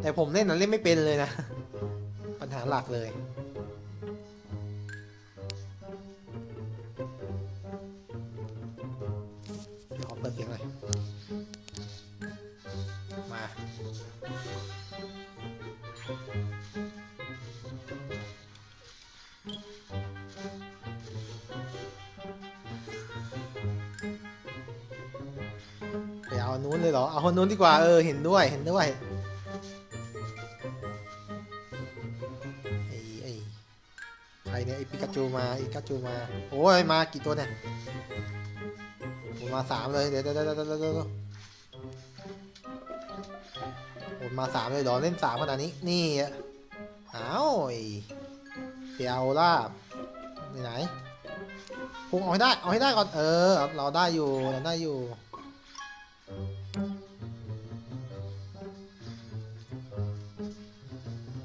แต่ผมเล่นน่ะเล่นไม่เป็นเลยนะ ปัญหาหลักเลย เอานู้นเลยเหรอ เอาคนนู้นดีกว่า เออ เห็นด้วย เห็นด้วยไอ้ไอ้ใครเนี่ยไอ้ปิกาจูมาไอ้กาจูมา โอ้ย มากี่ตัวเนี่ยผมมาสามเลย เดี๋ยวเดี๋ยวเดี๋ยวเดี๋ยวเดี๋ยวเดี๋ยวผมมาสามเลยเหรอ เล่นสามขนาดนี้ นี่อะอ้าวไอ้เปียวลาบไหนไหนพุงเอาให้ได้ เอาให้ได้ก่อน เออ เราได้อยู่ เราได้อยู่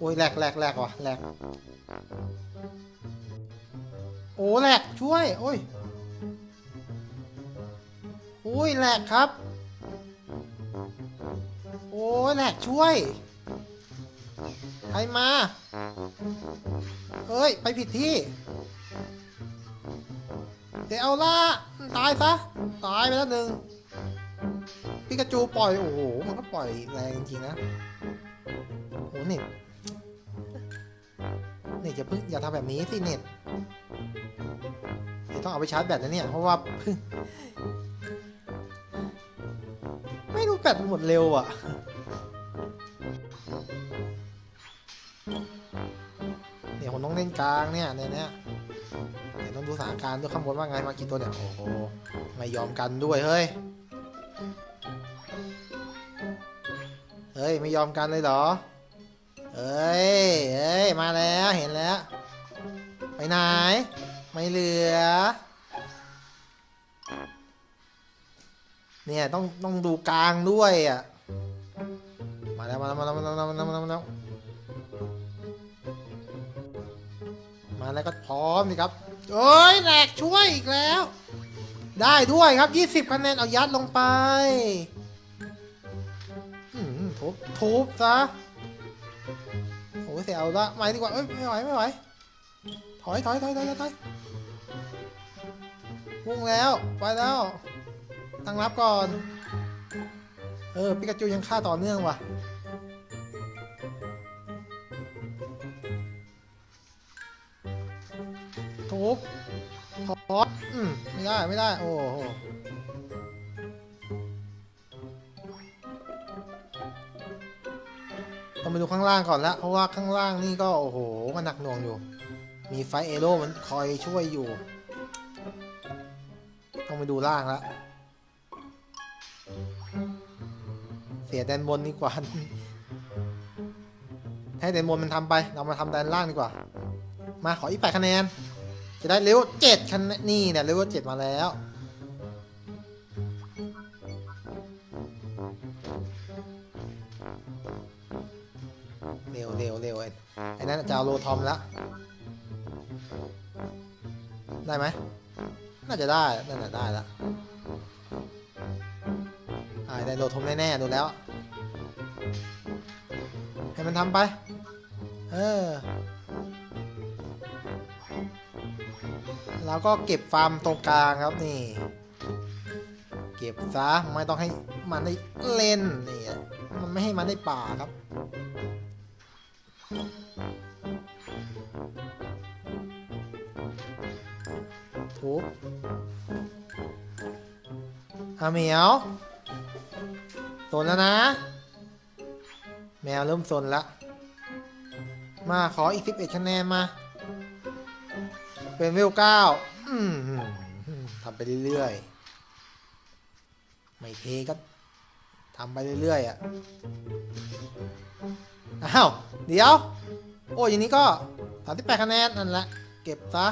อ้ยแหลกแหลกแหลกว่ะแหลกโอ้แหลกช่วย โอ้ยโอ้ยแหลกครับ โอ้ยแหลกช่วย ใครมา เอ้ย ไปผิดที่ เดี๋ยวเอาละตายซะ ตายไปแล้วหนึ่งปิกาจูปล่อย โอ้โห มันก็ปล่อยแรงจริงๆนะโอ้เน็ต เน็ตอย่าเพิ่งอย่าทำแบบนี้สิเน็ตเดี๋ยวต้องเอาไปชาร์จแบตนะเนี่ย เพราะว่าเพิ่งไม่รู้แบตมันหมดเร็วอะเนี่ยผมต้องเล่นกลางเนี่ยเนี่ยเนี่ยต้องดูสถานการณ์ด้วยข้างบนว่าไงมากี่ตัวเนี่ย โอ้โหไม่ยอมกันด้วยเฮ้ย เฮ้ย ไม่ยอมกันเลยเหรอ เอ้ยเอ้ย มาแล้วเห็นแล้ว ไปไหน ไม่เหลือ เนี่ยต้องต้องดูกลางด้วยอะ มาแล้วมาแล้วมาแล้วมาแล้วมาแล้วมาแล้วมาแล้วก็พร้อมนี่ครับเอ้ยแหลกช่วยอีกแล้ว ได้ด้วยครับ 20คะแนนเอายัดลงไปทุบทุบซะ เสียเอาละไม่ดีกว่าเอ้ยไม่ไหวไม่ไหวถอยถอยถอยถอยถอยพุ่งแล้วไปแล้วตั้งรับก่อน เออปิกาจูยังฆ่าต่อเนื่องว่ะทุบถออืมไม่ได้ไม่ได้ โอ้โห ต้องไปดูข้างล่างก่อนละเพราะว่าข้างล่างนี่ก็โอ้โหมันหนักหน่วงอยู่ มีไฟเอโร่มันคอยช่วยอยู่ ต้องไปดูล่างละเสียแดนบนดีกว่า ให้แดนบนมันทำไป เรามาทำแดนล่างดีกว่า มาขออีกแปดคะแนน จะได้เลเวลเจ็ดคะแนนนี่เนี่ยเลเวลเจ็ดมาแล้ว เร็วเร็วเร็วไอ้ไอ้นั่นจะเอาโลทอมแล้ว ได้ไหม น่าจะได้ น่าจะได้แล้วอ่าได้โลทอมแน่ๆดูแล้ว ให้มันทำไป เออแล้วก็เก็บฟาร์มตรงกลางครับนี่ เก็บซะไม่ต้องให้มันได้เล่นนี่มันไม่ให้มันได้ป่าครับ ทุบอาเหมียวสนแล้วนะ แมวเริ่มสนล้วมาขออีกสิบเอ็ดคะแนนมา เป็นเวลเก้าทำไปเรื่อยๆ ไม่เทก็ ทำไปเรื่อยๆอะ อ้าว เดี๋ยว โอ้ยอย่างนี้ก็สามแปดคะแนนนั่นแหละ เก็บซะ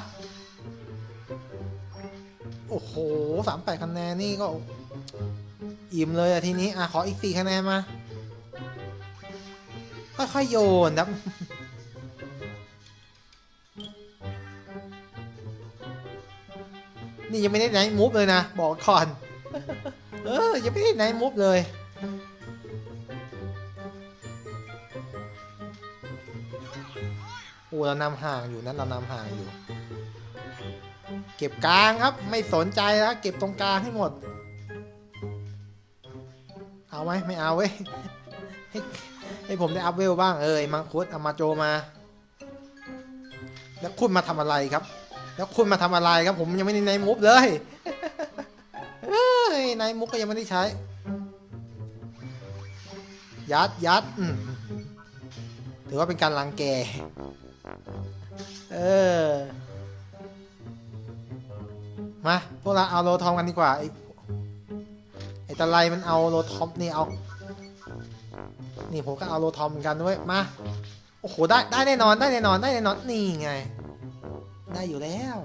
โอ้โหสามแปดคะแนนนี่ก็ อิ่มเลยอะทีนี้ อะ ขออีกสี่คะแนนมา ค่อยๆโยนครับนี่ยังไม่ได้ไหนมูฟเลยนะ บอกก่อน เออ ยังไม่ได้ไหนมูฟเลย โอ้เรานำห่างอยู่นะเรานำห่างอยู่ เก็บกลางครับ ไม่สนใจแล้วเก็บตรงกลางให้หมด เอาไหมไม่เอาเว้ยให้ผมได้อัพเวลบ้างเออมังคุดเอามาโจมา แล้วคุณมาทำอะไรครับ แล้วคุณมาทำอะไรครับ ผมยังไม่ได้ในมุฟเลยในมุกก็ยังไม่ได้ใช้ ยัดยัดถือว่าเป็นการรังแก เออ มา พวกเราเอาโลทอมกันดีกว่า ไอ้ไอ้ตะไลมันเอาโลทอมนี่เอา นี่ผมก็เอาโลทอมเหมือนกันด้วย มา โอ้โห ได้ ได้แน่นอน ได้แน่นอน ได้แน่นอน นี่ไง ได้อยู่แล้ว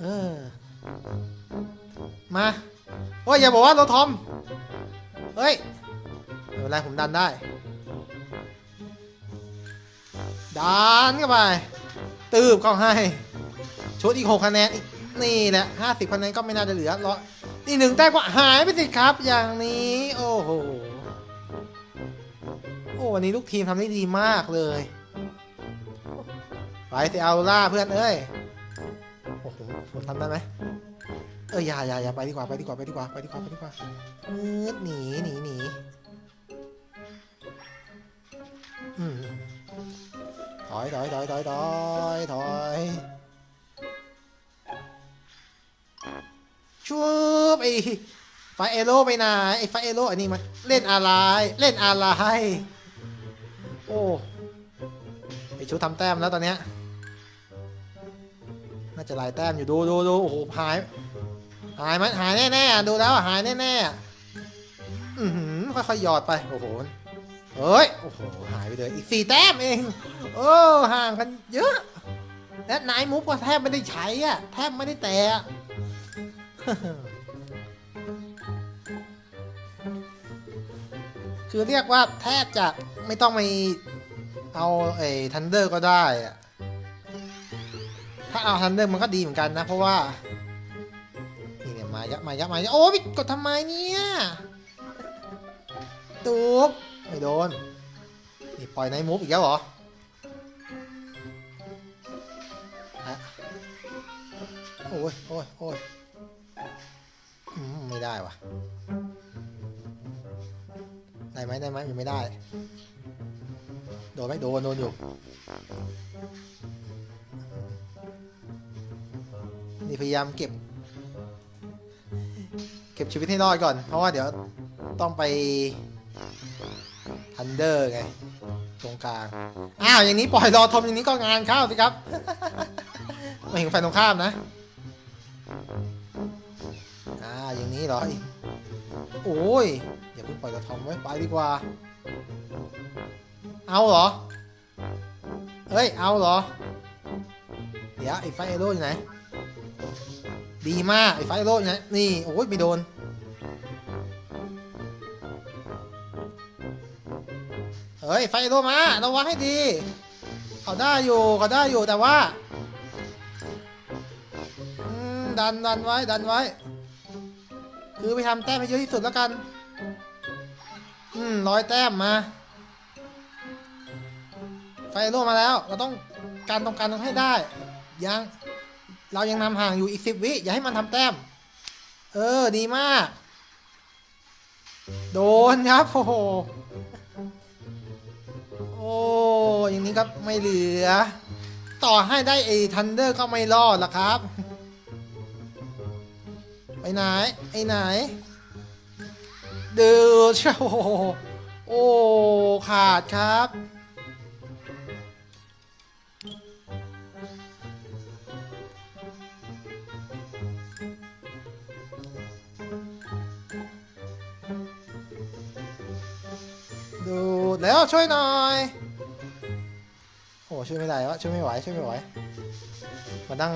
เออ มา โอ้ยอย่าบอกว่าโลทอม เฮ้ย ไรผมดันได้ ดันเข้าไป ตืบเข้าให้ ชุดอีกหกคะแนนอีกนี่แหละห้าสิบคะแนนก็ไม่น่าจะเหลือรออีกหนึ่งแต้มก็หายไปสิครับ อย่างนี้ โอ้โห โอ้วันนี้ลูกทีมทำได้ดีมากเลยไปสิเอาล่าเพื่อนเอ้ย โอ้โหผมทำได้ไหมเอออย่าอย่าอย่าไปดีกว่าไปดีกว่าไปดีกว่าไปดีกว่าไปดีกว่าหนีหนีหนี อยถอยถอยถอยถอยถอยชูบไอไฟเอโร่ไปไหนไอ้ไฟเอโร่อันนี้มันเล่นอะไร เล่นอะไร โอ้ไอชูทำแต้มแล้วตอนเนี้ยน่าจะหลายแต้มอยู่ดูดูดูโอ้โหหาย หายไหมหายแน่ๆดูแล้วหายแน่ๆอือหือค่อยๆหยอดไปโอ้โห เฮ้ย โอ้โห หายไปเลย อีกสี่แต้มเอง โอ้ห่างกันเยอะ และนายมุกก็แทบไม่ได้ใช้อะ แทบไม่ได้แตะคือเรียกว่าแทบจะไม่ต้องไปเอาไอ้ทันเดอร์ก็ได้อะถ้าเอาทันเดอร์มันก็ดีเหมือนกันนะ เพราะว่า นี่เนี่ยมายักมายักมายักโอ้ยกดทำไมเนี่ยตูบ ไม่โดน นี่ปล่อยในมูฟอีกแล้วเหรออะโอ้ยโอ้ยโอ้ยไม่ได้วะได้ไหมได้ไหมยังไม่ได้ โดนไหมโดนโดนอยู่ นี่พยายามเก็บ เก็บชีวิตให้รอดก่อน เพราะว่าเดี๋ยวต้องไป ทันเดอร์ไง ตรงกลาง อ้าว อย่างนี้ปล่อยรอทมอย่างนี้ก็งานเข้าสิครับไม่เห็นไฟตรงข้ามนะ อ่า อย่างนี้เหรอ โอ้ย อย่าเพิ่งปล่อยรอทอมไว้ไปดีกว่า เอาเหรอ เฮ้ย เอาเหรอ เดี๋ยวไอ้ไฟเอโร่อยู่ไหน ดีมากไอ้ไฟโรดเนี่ยนี่ โอ้ยไม่โดน เฮ้ยไฟโรดมาระวังให้ดี เขาได้อยู่เขาได้อยู่แต่ว่าดันดันไว้ดันไว้ คือไปทำแต้มให้เยอะที่สุดแล้วกัน อืมร้อยแต้มมา ไฟโรดมาแล้ว เราต้องการตรงการตรงให้ได้ ยัง เรายังนำห่างอยู่อีกสิบวิ อย่าให้มันทำแต้ม เออ ดีมาก โดนครับโอ้โห อ้อย่างนี้ครับไม่เหลือ ต่อให้ได้ไอ้ทันเดอร์ก็ไม่รอดละครับ ไปไหนไอ้ไหนเดือดโอ้โหโอ้ขาดครับดูดแล้วช่วยหน่อย โอ้ช่วยไม่ได้วะช่วยไม่ไหวช่วยไม่ไหวมาตั้ง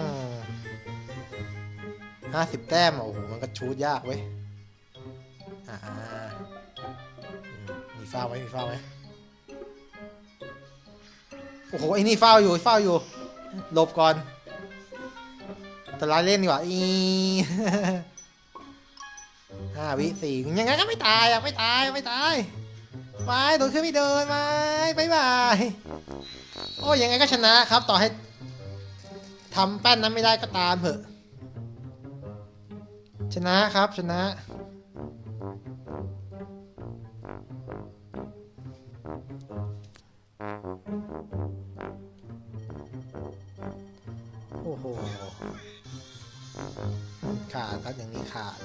ห้าสิบแต้มโอ้โหมันก็ชูดยากเว้ยอ่ามีฟ้าไหมมีฟ้าไหมโอ้โหไอ้นี่ฟ้าอยู่ฟ้าอยู่หลบก่อนแต่ลายเล่นดีกว่าอีห้าวิสี่ยังไงก็ไม่ตายอะไม่ตายไม่ตายไปโดนขึ้นไม่เดินไปบายบาย อ้ยังไงก็ชนะครับ ต่อให้ทำแป้นนั้นไม่ได้ก็ตามเถอะ ชนะครับชนะโอ้โห ขาดครับอย่างนี้ขาด